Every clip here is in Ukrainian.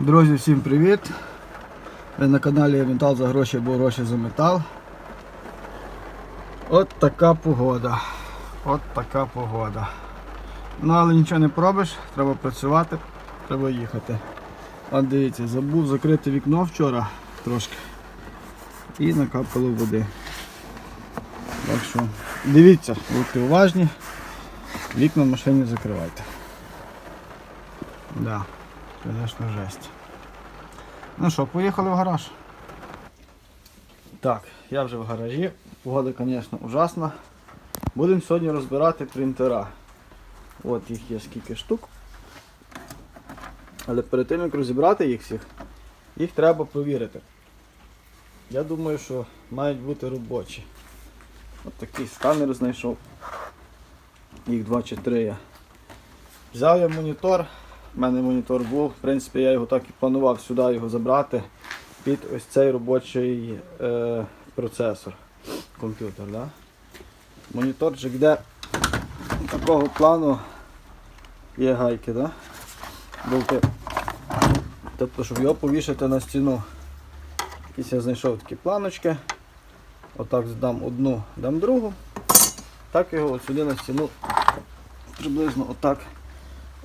Друзі, всім привіт! Ви на каналі Метал за гроші або гроші за метал. От така погода. От така погода. Ну але нічого не пробиш, треба працювати, треба їхати. От дивіться, забув закрити вікно вчора трошки. І накапало води. Так що дивіться, будьте уважні, вікна в машині закривайте. Да. Звісно, жесть. Ну що, поїхали в гараж. Так, я вже в гаражі. Погода, звісно, ужасна. Будемо сьогодні розбирати принтера. От їх є скільки штук. Але перед тим як розібрати їх всіх, їх треба провірити. Я думаю, що мають бути робочі. От такий сканер знайшов. Їх два чи три є. Взяв я монітор. У мене монітор був. В принципі, я його так і планував сюди його забрати під ось цей робочий е, процесор. Комп'ютер. Да? Моніторчик, де такого плану є гайки, да? болти. Тобто, щоб його повішати на стіну. Якісь я знайшов такі планочки. Отак здам одну, дам другу. Так його от сюди на стіну приблизно отак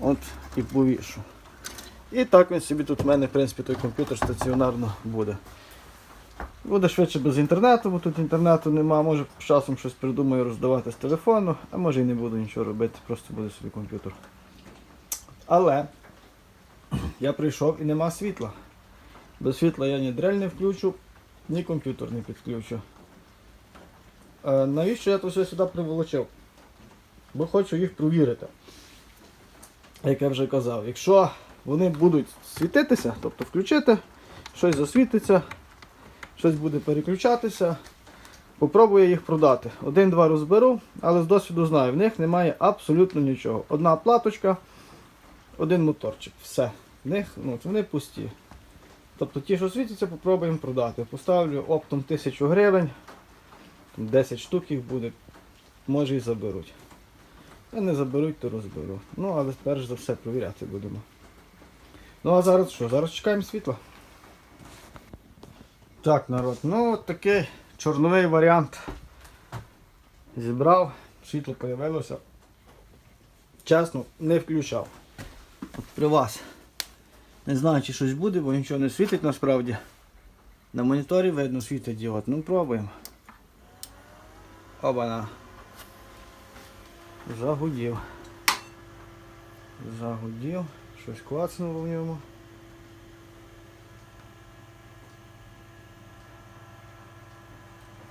от і повішу. І так він собі тут в мене, в принципі, той комп'ютер стаціонарно буде. Буде швидше без інтернету, бо тут інтернету нема, може часом щось придумаю роздавати з телефону, а може і не буду нічого робити, просто буде собі комп'ютер. Але я прийшов і нема світла. Без світла я ні дрель не включу, ні комп'ютер не підключу. Е, навіщо я то все сюди приволочив? Бо хочу їх провірити як я вже казав, якщо вони будуть світитися, тобто включити, щось засвітиться, щось буде переключатися, попробую їх продати. Один-два розберу, але з досвіду знаю, в них немає абсолютно нічого. Одна платочка, один моторчик. Все. В них ну, вони пусті. Тобто ті, що світяться, попробуємо продати. Поставлю оптом 1000 гривень, 10 штук їх буде, може і заберуть. А не заберуть, то розберу. Ну, але перш за все провіряти будемо. Ну а зараз що? Зараз чекаємо світла. Так, народ, ну от такий чорновий варіант. Зібрав, світло з'явилося. Чесно, не включав. От при вас. Не знаю, чи щось буде, бо нічого не світить насправді. На моніторі видно світить діод. Ну пробуємо. Оба-на. Загудів. Загудів. Щось клацнуло в ньому.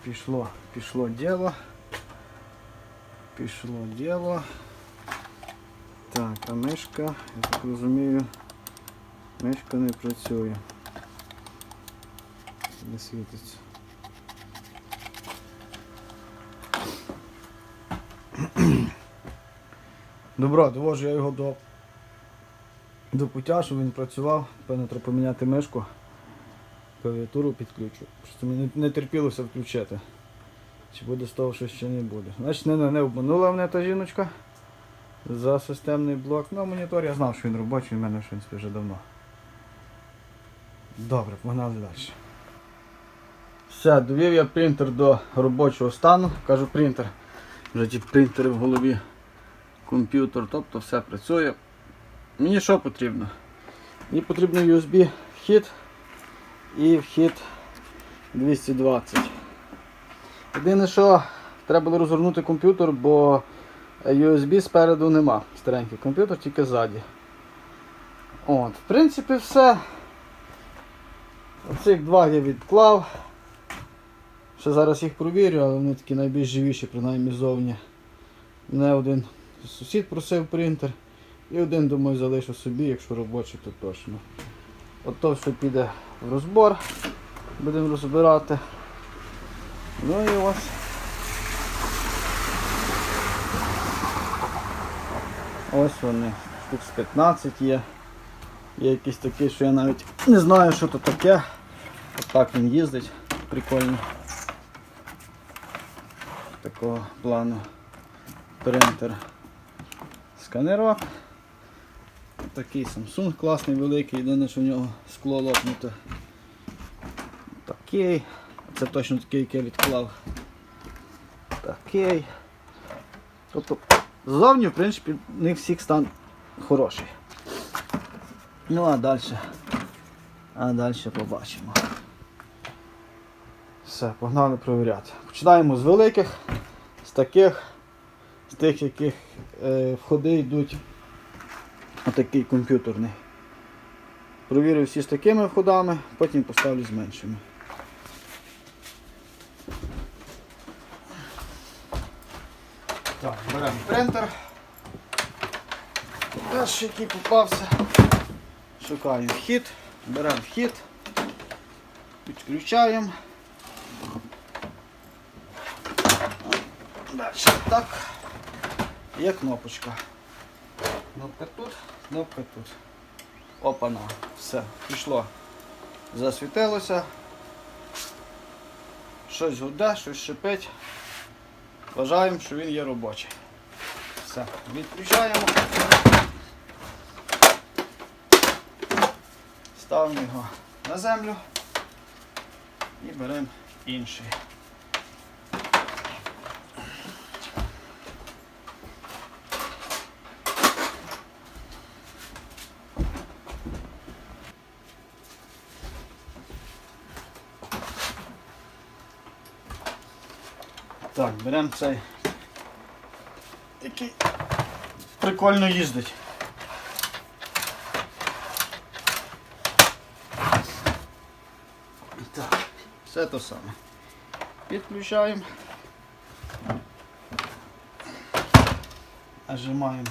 Пішло, пішло діло. Пішло діло. Так, а мишка, я так розумію, мишка не працює. Не світиться. Добро, довожу я його до, до пуття, щоб він працював. Певно, треба поміняти мишку. Клавіатуру підключу. Просто мені не терпілося включити. Чи буде з того щось чи не буде. Значить не, не обманула мене та жіночка за системний блок. Ну, монітор я знав, що він робочий, в мене принципі вже давно. Добре, погнали далі. Все, довів я принтер до робочого стану. Кажу принтер. Вже ті принтери в голові комп'ютер, тобто все працює. Мені що потрібно? Мені потрібно USB вхід і вхід 220. Єдине, що треба було розгорнути комп'ютер, бо USB спереду нема. Старенький комп'ютер, тільки ззаді. От, В принципі, все. Оцих два я відклав. Ще зараз їх провірю, але вони такі найбільш живіші, принаймні зовні. Не один Сусід просив принтер. І один, думаю, залишу собі, якщо робочий, то точно. От то все піде в розбор. Будемо розбирати. Ну і ось. Ось вони. Штук з 15 є. Є якийсь такий, що я навіть не знаю, що то таке. От так він їздить. Прикольно. Такого плану принтер сканерок. Такий Samsung класний, великий, єдине, що в нього скло лопнуте. Такий. Це точно такий, який я відклав. Такий. Тобто ззовні, в принципі, в них всіх стан хороший. Ну а далі. А далі побачимо. Все, погнали провіряти. Починаємо з великих, з таких, з тих, яких входи йдуть отакий комп'ютерний. Провірив всі з такими входами, потім поставлю з меншими. Так, беремо принтер. Перший, який попався. Шукаємо вхід, беремо вхід, підключаємо. Далі так. Є кнопочка. Кнопка тут, кнопка тут. Опана. Все, пішло. Засвітилося. Щось гуде, щось шипить. Вважаємо, що він є робочий. Все, відключаємо. Ставимо його на землю і беремо інший. Так, беремо цей, який прикольно їздить. Так, все то саме. Підключаємо. Нажимаємо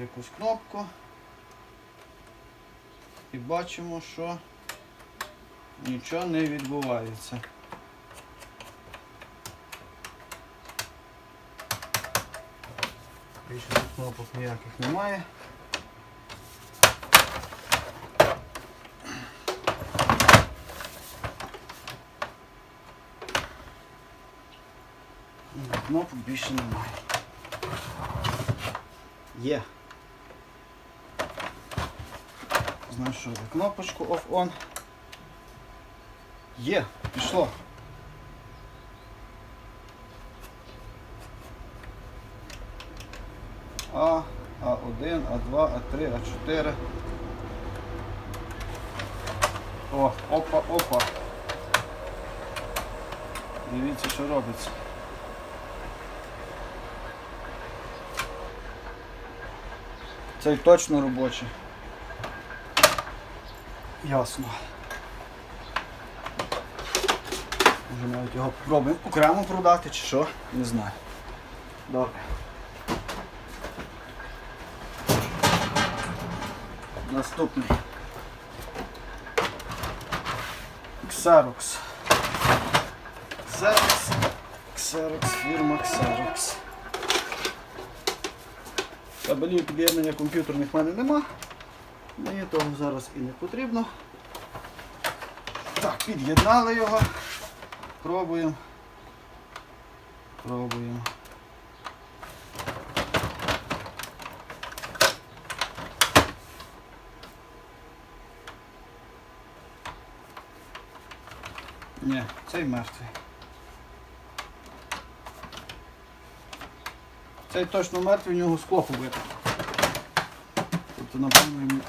якусь кнопку і бачимо, що нічого не відбувається. Більше тут кнопок ніяких немає. Ні, Кнопок більше немає. Є. Знайшов я кнопочку off-on. Є, пішло. А, А1, А2, А3, А4. О, опа, опа. Дивіться, що робиться. Цей точно робочий. Ясно. Може навіть його попробуємо окремо продати чи що, не знаю. Добре. Наступний. Xerox. Xerox. Xerox, фірма Xerox. Кабелів під'єднання комп'ютерних в мене нема. Мені того зараз і не потрібно. Так, під'єднали його. Пробуємо. Пробуємо. Ні, цей мертвий. Цей точно мертвий, в нього скло побито. Тобто, напевно, йому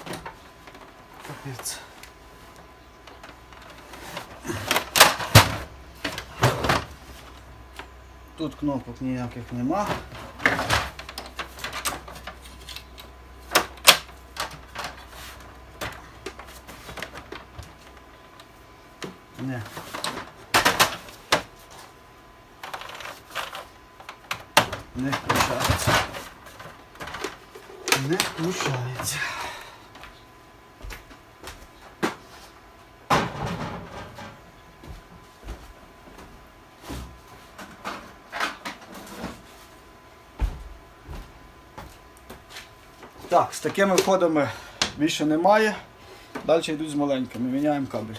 капець. Тут кнопок ніяких нема. Не. Не включається. Не включається. Так, з такими входами більше немає. Далі йдуть з маленькими. Міняємо кабель.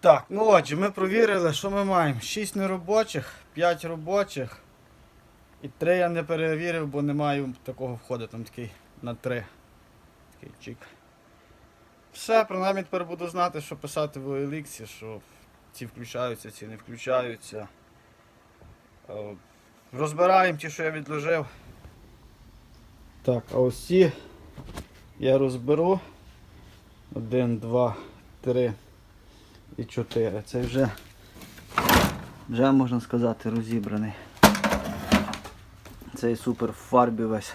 Так, ну отже, ми провірили, що ми маємо. 6 неробочих, 5 робочих. І 3 я не перевірив, бо не маю такого входу, там такий на 3. Такий чик. Все, принаймні тепер буду знати, що писати в OLX, що ці включаються, ці не включаються. Е, Розбираємо ті, що я відложив. Так, а ось ці я розберу. Один, два, три і чотири. Це вже, вже можна сказати, розібраний. Цей супер в фарбі весь.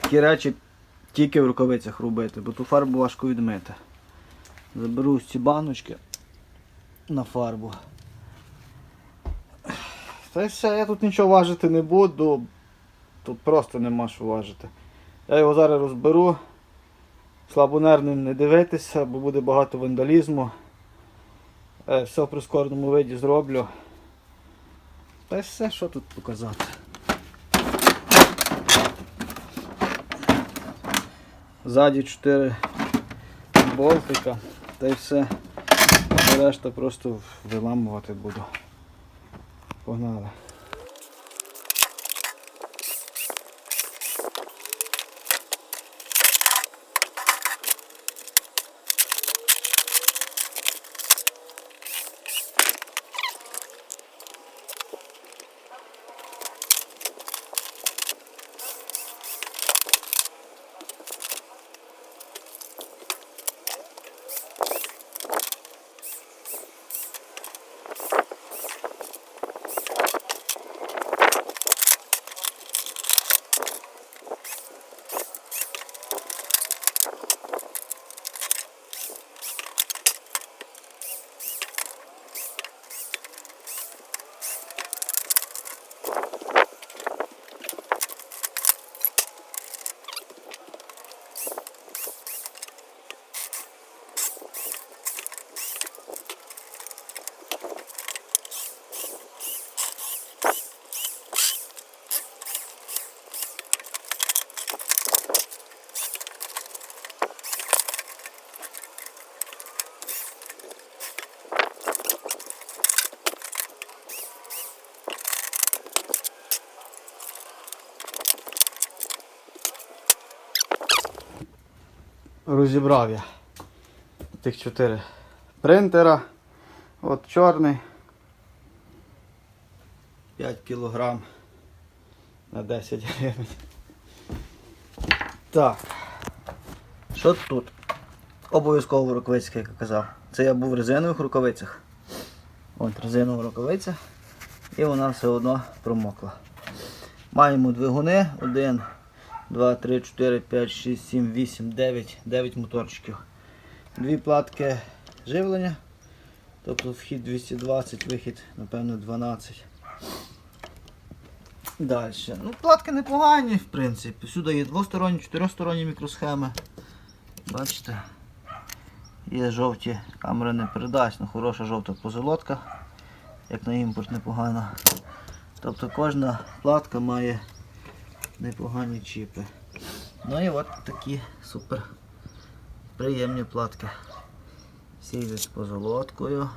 Такі речі тільки в рукавицях робити, бо ту фарбу важко відмити. Заберу ці баночки на фарбу. Та й все, я тут нічого важити не буду. Тут просто нема що важити. Я його зараз розберу. Слабонервним не дивитися, бо буде багато вандалізму. Е, Все в прискореному виді зроблю. Та й все, що тут показати. Ззаді 4 болтика, та й все. Решта просто виламувати буду. Погнали. Розібрав я тих чотири принтера. От чорний. 5 кілограм на 10 гривень. Так. Що тут? Обов'язково рукавиця, як я казав. Це я був в резинових рукавицях. От резинова рукавиця. І вона все одно промокла. Маємо двигуни. Один, 2, 3, 4, 5, 6, 7, 8, 9, 9 моторчиків. Дві платки живлення. Тобто вхід 220, вихід, напевно, 12. Далі. Ну, платки непогані, в принципі. Сюди є двосторонні, чотиристоронні мікросхеми. Бачите? Є жовті, камера не передасть, але хороша жовта позолотка, як на імпорт непогана. Тобто кожна платка має непогані чіпи. Ну і от такі супер приємні платки. Всі з позолоткою.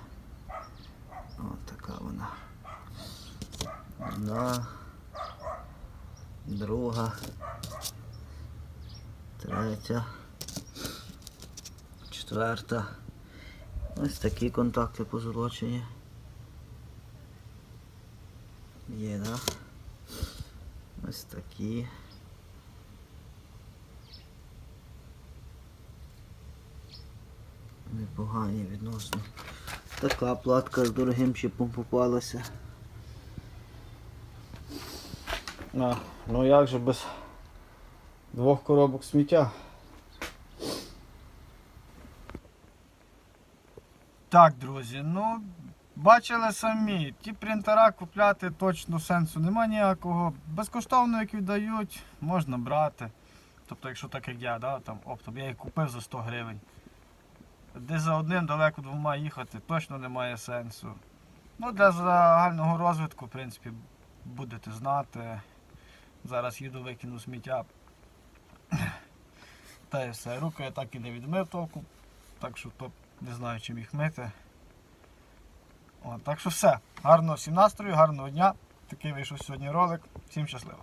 От така вона. Одна, друга, третя, четверта. Ось такі контакти позолочені. Є, да? Ось такі. Непогані відносно. Така платка з дорогим чіпом попалася. А, ну як же без двох коробок сміття? Так, друзі, ну бачили самі, ті принтера купляти точно сенсу нема ніякого. Безкоштовно як віддають, можна брати. Тобто, якщо так як я, да, там, оптом, я їх купив за 100 гривень. Десь за одним далеко двома їхати точно немає сенсу. Ну, для загального розвитку, в принципі, будете знати. Зараз їду викину сміття. Та і все. Руки я так і не відмив толку, так що то не знаю чим їх мити. Так що все. Гарного всім настрою, гарного дня. Такий вийшов сьогодні ролик. Всім щасливо.